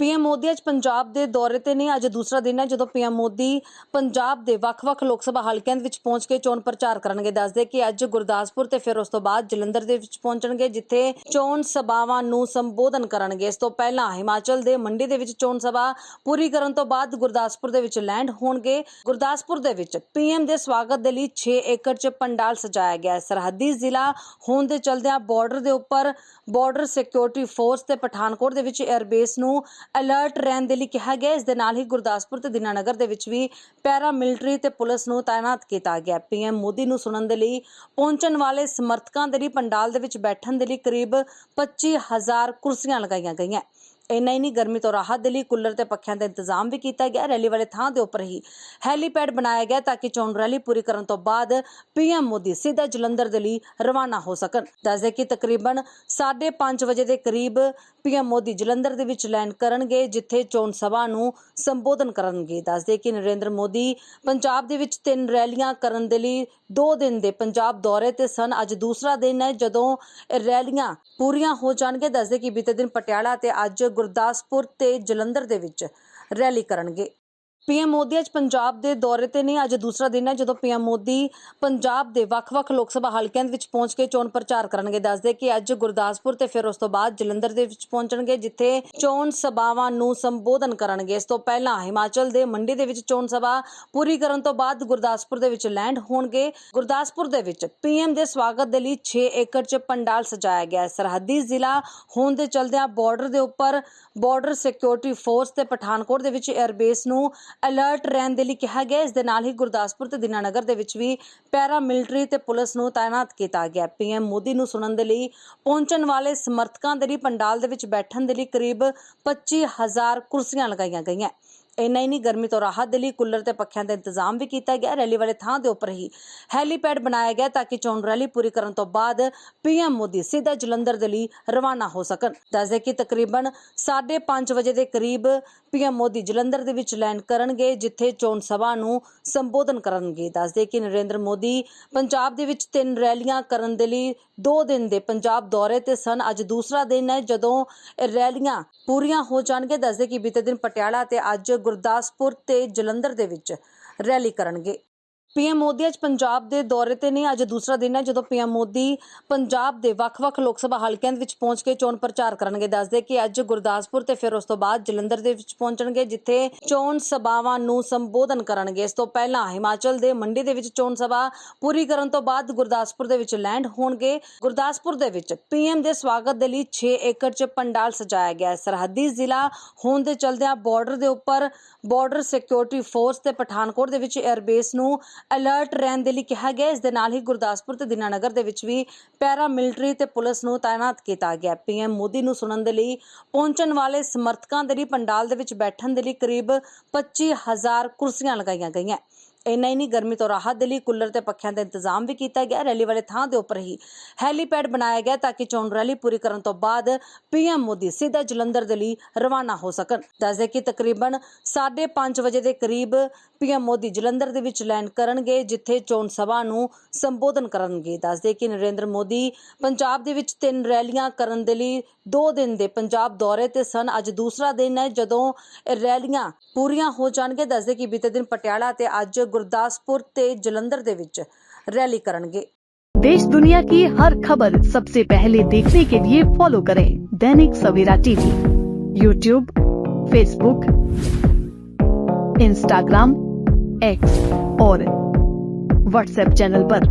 PM Modi ਅੱਜ ਪੰਜਾਬ ਦੇ ਦੌਰੇ ਤੇ ਨੇ। ਅੱਜ ਦੂਸਰਾ ਦਿਨ ਹੈ ਜਦੋਂ ਪੀਐਮ ਮੋਦੀ ਪੰਜਾਬ ਦੇ ਵੱਖ-ਵੱਖ ਲੋਕ ਸਭਾ ਹਲਕਿਆਂ ਦੇ ਵਿੱਚ ਪਹੁੰਚ ਕੇ ਚੋਣ ਪ੍ਰਚਾਰ ਕਰਨਗੇ। ਦੱਸਦੇ ਕਿ ਅੱਜ ਗੁਰਦਾਸਪੁਰ ਤੇ ਫਿਰ ਉਸ ਤੋਂ ਬਾਅਦ ਜਲੰਧਰ ਦੇ ਵਿੱਚ ਪਹੁੰਚਣਗੇ, ਜਿੱਥੇ ਚੋਣ ਸਭਾਵਾਂ ਨੂੰ ਸੰਬੋਧਨ ਕਰਨਗੇ। ਇਸ ਤੋਂ ਪਹਿਲਾਂ ਹਿਮਾਚਲ ਦੇ ਮੰਡੀ ਦੇ ਵਿੱਚ ਚੋਣ ਸਭਾ ਪੂਰੀ ਕਰਨ ਤੋਂ ਬਾਅਦ ਗੁਰਦਾਸਪੁਰ ਦੇ ਵਿੱਚ ਲੈਂਡ ਹੋਣਗੇ। ਗੁਰਦਾਸਪੁਰ ਦੇ ਵਿੱਚ ਪੀਐਮ ਦੇ ਸਵਾਗਤ ਦੇ ਲਈ 6 ਏਕੜ 'ਚ ਪੰਡਾਲ ਸਜਾਇਆ ਗਿਆ ਹੈ। ਸਰਹੱਦੀ ਜ਼ਿਲ੍ਹਾ ਹੋਣ ਦੇ ਚਲਦਿਆਂ ਬਾਰਡਰ ਦੇ ਉੱਪਰ ਬਾਰਡਰ ਸਿਕਿਉਰਿਟੀ ਫੋਰਸ ਤੇ ਪਠਾਨਕੋਟ ਦੇ ਵਿੱਚ 에ਅਰਬੇਸ ਨੂੰ ਅਲਰਟ ਰਹਿਣ ਦੇ ਲਈ ਕਿਹਾ ਗਿਆ। ਇਸ ਦੇ ਨਾਲ ਹੀ ਗੁਰਦਾਸਪੁਰ ਤੇ ਦਿਨਾਨਗਰ ਦੇ ਵਿੱਚ ਵੀ ਪੈਰਾ ਮਿਲਟਰੀ ਤੇ ਪੁਲਿਸ ਨੂੰ ਤਾਇਨਾਤ ਕੀਤਾ ਗਿਆ। ਪੀਐਮ ਮੋਦੀ ਨੂੰ ਸੁਣਨ ਦੇ ਲਈ ਪਹੁੰਚਣ ਵਾਲੇ ਸਮਰਥਕਾਂ ਦੇ ਲਈ ਪੰਡਾਲ ਦੇ ਵਿੱਚ ਬੈਠਣ ਦੇ ਲਈ ਕਰੀਬ 25000 ਕੁਰਸੀਆਂ ਲਗਾਈਆਂ ਗਈਆਂ। ਇੰਨਾ ਹੀ ਨਹੀਂ, ਗਰਮੀ ਤੋਂ ਰਾਹਤ ਦੇ ਲਈ ਕੂਲਰ ਤੇ ਪੱਖਿਆਂ ਦਾ ਇੰਤਜ਼ਾਮ ਵੀ ਕੀਤਾ ਗਿਆ। ਰੈਲੀ ਵਾਲੇ ਥਾਂ ਦੇ ਉੱਪਰ ਹੀ ਹੈਲੀਪੈਡ ਬਣਾਇਆ ਗਿਆ ਤਾਂ ਕਿ ਚੋਣ ਰੈਲੀ ਪੂਰੀ ਕਰਨ ਤੋਂ ਬਾਅਦ ਪੀਐਮ ਮੋਦੀ ਸਿੱਧਾ ਜਲੰਧਰ ਦੇ ਲਈ ਰਵਾਨਾ ਹੋ ਸਕਣ। ਦੱਸਦੇ ਕਿ ਤਕਰੀਬਨ 5:30 ਵਜੇ ਦੇ ਕਰੀਬ ਪੀਐਮ ਮੋਦੀ ਜਲੰਧਰ ਦੇ ਵਿੱਚ ਲੈਂਡ ਕਰਨਗੇ, ਜਿੱਥੇ ਚੋਣ ਸਭਾ ਨੂੰ ਸੰਬੋਧਨ ਕਰਨਗੇ। ਦੱਸਦੇ ਕਿ ਨਰਿੰਦਰ ਮੋਦੀ ਪੰਜਾਬ ਦੇ ਵਿੱਚ ਤਿੰਨ ਰੈਲੀਆਂ ਕਰਨ ਦੇ ਲਈ 2 ਦਿਨ ਦੇ ਪੰਜਾਬ ਦੌਰੇ ਤੇ ਸਨ। ਅੱਜ ਦੂਸਰਾ ਦਿਨ ਹੈ ਜਦੋਂ ਇਹ ਰੈਲੀਆਂ ਪੂਰੀਆਂ ਹੋ ਜਾਣਗੇ ਦੱਸਦੇ ਕਿ ਬੀਤੇ ਦਿਨ ਪਟਿਆਲਾ ਤੇ ਅੱਜ ਗੁਰਦਾਸਪੁਰ ਤੇ ਜਲੰਧਰ ਦੇ ਵਿੱਚ ਰੈਲੀ ਕਰਨਗੇ। ਪੀਐਮ ਮੋਦੀ ਅੱਜ ਪੰਜਾਬ ਦੇ ਦੌਰੇ ਤੇ ਨੇ, ਅੱਜ ਦੂਸਰਾ ਦਿਨ ਹੈ ਜਦੋਂ ਪੀਐਮ ਮੋਦੀ ਪੰਜਾਬ ਦੇ ਵੱਖ-ਵੱਖ ਲੋਕ ਸਭਾ ਹਲਕਿਆਂ ਦੇ ਵਿੱਚ ਪਹੁੰਚ ਕੇ ਚੋਣ ਪ੍ਰਚਾਰ ਕਰਨਗੇ। ਦੱਸਦੇ ਕਿ ਅੱਜ ਗੁਰਦਾਸਪੁਰ ਤੇ ਫਿਰ ਉਸ ਤੋਂ ਬਾਅਦ ਜਲੰਧਰ ਦੇ ਵਿੱਚ ਪਹੁੰਚਣਗੇ, ਜਿੱਥੇ ਚੋਣ ਸਭਾਵਾਂ ਨੂੰ ਸੰਬੋਧਨ ਕਰਨਗੇ। ਇਸ ਤੋਂ ਪਹਿਲਾਂ ਹਿਮਾਚਲ ਦੇ ਮੰਡੀ ਦੇ ਵਿੱਚ ਚੋਣ ਸਭਾ ਪੂਰੀ ਕਰਨ ਤੋਂ ਬਾਅਦ ਗੁਰਦਾਸਪੁਰ ਦੇ ਵਿੱਚ ਲੈਂਡ ਹੋਣਗੇ। ਗੁਰਦਾਸਪੁਰ ਦੇ ਵਿੱਚ ਪੀਐਮ ਦੇ ਸਵਾਗਤ ਦੇ ਲਈ 6 ਏਕੜ 'ਚ ਪੰਡਾਲ ਸਜਾਇਆ ਗਿਆ ਹੈ। ਸਰਹੱਦੀ ਜ਼ਿਲ੍ਹਾ ਹੋਣ ਦੇ ਚਲਦਿਆਂ ਬਾਰਡਰ ਦੇ ਉੱਪਰ ਬਾਰਡਰ ਸਿਕਿਉਰਿਟੀ ਫੋਰਸ ਤੇ ਪਠਾਨਕੋਟ ਦੇ ਵਿੱਚ 에ਅਰਬੇਸ ਨੂੰ ਅਲਰਟ ਰਹਿਣ ਦੇ ਲਈ ਕਿਹਾ ਗਿਆ ਇਸ ਦੇ ਨਾਲ ਹੀ ਗੁਰਦਾਸਪੁਰ ਤੇ ਦਿਨਾਨਗਰ ਦੇ ਵਿੱਚ ਵੀ ਪੈਰਾ ਮਿਲਟਰੀ ਤੇ ਪੁਲਿਸ ਨੂੰ ਤਾਇਨਾਤ ਕੀਤਾ ਗਿਆ ਪੀਐਮ ਮੋਦੀ ਨੂੰ ਸੁਣਨ ਦੇ ਲਈ ਪਹੁੰਚਣ ਵਾਲੇ ਸਮਰਥਕਾਂ ਦੇ ਲਈ ਪੰਡਾਲ ਦੇ ਵਿੱਚ ਬੈਠਣ ਦੇ ਲਈ ਕਰੀਬ 25000 ਕੁਰਸੀਆਂ ਲਗਾਈਆਂ ਗਈਆਂ। ਇੰਨਾ ਹੀ ਨਹੀਂ, ਗਰਮੀ ਤੋਂ ਰਾਹਤ ਦੇ ਲਈ ਕੂਲਰ ਤੇ ਪੱਖਿਆਂ ਦਾ ਇੰਤਜ਼ਾਮ ਵੀ ਕੀਤਾ ਗਿਆ। ਰੈਲੀ ਵਾਲੇ ਥਾਂ ਦੇ ਉੱਪਰ ਹੀ ਹੈਲੀਪੈਡ ਬਣਾਇਆ ਗਿਆ ਤਾਂ ਕਿ ਚੋਣ ਰੈਲੀ ਪੂਰੀ ਕਰਨ ਤੋਂ ਬਾਅਦ ਪੀਐਮ ਮੋਦੀ ਸਿੱਧਾ ਜਲੰਧਰ ਦੇ ਲਈ ਰਵਾਨਾ ਹੋ ਸਕਣ। ਦੱਸਦੇ ਕਿ ਤਕਰੀਬਨ 5:30 ਵਜੇ ਦੇ ਕਰੀਬ ਪੀਐਮ ਮੋਦੀ ਜਲੰਧਰ ਦੇ ਵਿੱਚ ਲੈਂਡ ਕਰਨਗੇ, ਜਿੱਥੇ ਚੋਣ ਸਭਾ ਨੂੰ ਸੰਬੋਧਨ ਕਰਨਗੇ। ਦੱਸਦੇ ਕਿ ਨਰਿੰਦਰ ਮੋਦੀ ਪੰਜਾਬ ਦੇ ਵਿੱਚ ਤਿੰਨ ਰੈਲੀਆਂ ਕਰਨ ਦੇ ਲਈ 2 ਦਿਨ ਦੇ ਪੰਜਾਬ ਦੌਰੇ ਤੇ ਸਨ। ਅੱਜ ਦੂਸਰਾ ਦਿਨ ਹੈ ਜਦੋਂ ਰੈਲੀਆਂ ਪੂਰੀਆਂ ਹੋ ਜਾਣਗੇ ਦੱਸਦੇ ਕਿ ਬੀਤੇ ਦਿਨ ਪਟਿਆਲਾ ਤੇ ਅੱਜ ਗੁਰਦਾਸਪੁਰ ਤੇ ਜਲੰਧਰ ਦੇ ਵਿੱਚ ਰੈਲੀ ਕਰਨਗੇ। ਪੀਐਮ ਮੋਦੀ ਅੱਜ ਪੰਜਾਬ ਦੇ ਦੌਰੇ ਤੇ ਨੇ। ਅੱਜ ਦੂਸਰਾ ਦਿਨ ਹੈ ਜਦੋਂ ਪੀਐਮ ਮੋਦੀ ਪੰਜਾਬ ਦੇ ਵੱਖ-ਵੱਖ ਲੋਕ ਸਭਾ ਹਲਕਿਆਂ ਦੇ ਵਿੱਚ ਪਹੁੰਚ ਕੇ ਚੋਣ ਪ੍ਰਚਾਰ ਕਰਨਗੇ। ਦੱਸਦੇ ਕਿ ਅੱਜ ਗੁਰਦਾਸਪੁਰ ਤੇ ਫਿਰ ਉਸ ਤੋਂ ਬਾਅਦ ਜਲੰਧਰ ਦੇ ਵਿੱਚ ਪਹੁੰਚਣਗੇ, ਜਿੱਥੇ ਚੋਣ ਸਭਾਵਾਂ ਨੂੰ ਸੰਬੋਧਨ ਕਰਨਗੇ। ਇਸ ਤੋਂ ਪਹਿਲਾਂ ਹਿਮਾਚਲ ਦੇ ਮੰਡੀ ਦੇ ਵਿੱਚ ਚੋਣ ਸਭਾ ਪੂਰੀ ਕਰਨ ਤੋਂ ਬਾਅਦ ਗੁਰਦਾਸਪੁਰ ਦੇ ਵਿੱਚ ਲੈਂਡ ਹੋਣਗੇ। ਗੁਰਦਾਸਪੁਰ ਦੇ ਵਿੱਚ ਪੀਐਮ ਦੇ ਸਵਾਗਤ ਦੇ ਲਈ 6 ਏਕੜ 'ਚ ਪੰਡਾਲ ਸਜਾਇਆ ਗਿਆ। ਹੈ ਸਰਹੱਦੀ ਜ਼ਿਲ੍ਹਾ ਹੋਣ ਦੇ ਚਲਦਿਆਂ ਬਾਰਡਰ ਦੇ ਉੱਪਰ ਬਾਰਡਰ ਸਿਕਿਉਰਿਟੀ ਫੋਰਸ ਤੇ ਪਠਾਨਕੋਟ ਦੇ ਵਿੱਚ 에ਅਰਬੇਸ ਨੂੰ ਅਲਰਟ ਰਹਿਣ ਦੇ ਲਈ ਕਿਹਾ ਗਿਆ। ਇਸ ਦੇ ਨਾਲ ਹੀ ਗੁਰਦਾਸਪੁਰ ਤੇ ਦਿਨਾਨਗਰ ਦੇ ਵਿੱਚ ਵੀ ਪੈਰਾ ਮਿਲਟਰੀ ਤੇ ਪੁਲਿਸ ਨੂੰ ਤਾਇਨਾਤ ਕੀਤਾ ਗਿਆ। ਪੀਐਮ ਮੋਦੀ ਨੂੰ ਸੁਣਨ ਦੇ ਲਈ ਪਹੁੰਚਣ ਵਾਲੇ ਸਮਰਥਕਾਂ ਦੇ ਲਈ ਪੰਡਾਲ ਦੇ ਵਿੱਚ ਬੈਠਣ ਦੇ ਲਈ ਕਰੀਬ 25000 ਕੁਰਸੀਆਂ ਲਗਾਈਆਂ ਗਈਆਂ। ਇੰਨਾ ਹੀ ਨਹੀਂ, ਗਰਮੀ ਤੋਂ ਰਾਹਤ ਦੇ ਲਈ ਕੂਲਰ ਤੇ ਪੱਖਿਆਂ ਦਾ ਇੰਤਜ਼ਾਮ ਵੀ ਕੀਤਾ ਗਿਆ। ਰੈਲੀ ਵਾਲੇ ਥਾਂ ਦੇ ਉੱਪਰ ਹੀ ਹੈਲੀਪੈਡ ਬਣਾਇਆ ਗਿਆ ਤਾਂ ਕਿ ਚੋਣ ਰੈਲੀ ਪੂਰੀ ਕਰਨ ਤੋਂ ਬਾਅਦ ਪੀਐਮ ਮੋਦੀ ਸਿੱਧਾ ਜਲੰਧਰ ਦੇ ਲਈ ਰਵਾਨਾ ਹੋ ਸਕਣ। ਦੱਸਦੇ ਕਿ ਤਕਰੀਬਨ 5:30 ਵਜੇ ਦੇ ਕਰੀਬ ਪੀਐਮ ਮੋਦੀ ਜਲੰਧਰ ਦੇ ਵਿੱਚ ਲੈਂਡ ਕਰਨਗੇ, ਜਿੱਥੇ ਚੋਣ ਸਭਾ ਨੂੰ ਸੰਬੋਧਨ ਕਰਨਗੇ। ਦੱਸਦੇ ਕਿ ਨਰਿੰਦਰ ਮੋਦੀ ਪੰਜਾਬ ਦੇ ਵਿੱਚ ਤਿੰਨ ਰੈਲੀਆਂ ਕਰਨ ਦੇ ਲਈ 2 ਦਿਨ ਦੇ ਪੰਜਾਬ ਦੌਰੇ ਤੇ ਸਨ। ਅੱਜ ਦੂਸਰਾ ਦਿਨ ਹੈ ਜਦੋਂ ਰੈਲੀਆਂ ਪੂਰੀਆਂ ਹੋ ਜਾਣਗੇ ਦੱਸਦੇ ਕਿ ਬੀਤੇ ਦਿਨ ਪਟਿਆਲਾ ਤੇ ਅੱਜ ਗੁਰਦਾਸਪੁਰ ਤੇ ਜਲੰਧਰ ਦੇ ਵਿੱਚ ਰੈਲੀ ਕਰਨਗੇ देश दुनिया की हर खबर सबसे पहले देखने के लिए फॉलो करें Dainik Savera TV YouTube Facebook Instagram X और व्हाट्सएप चैनल पर।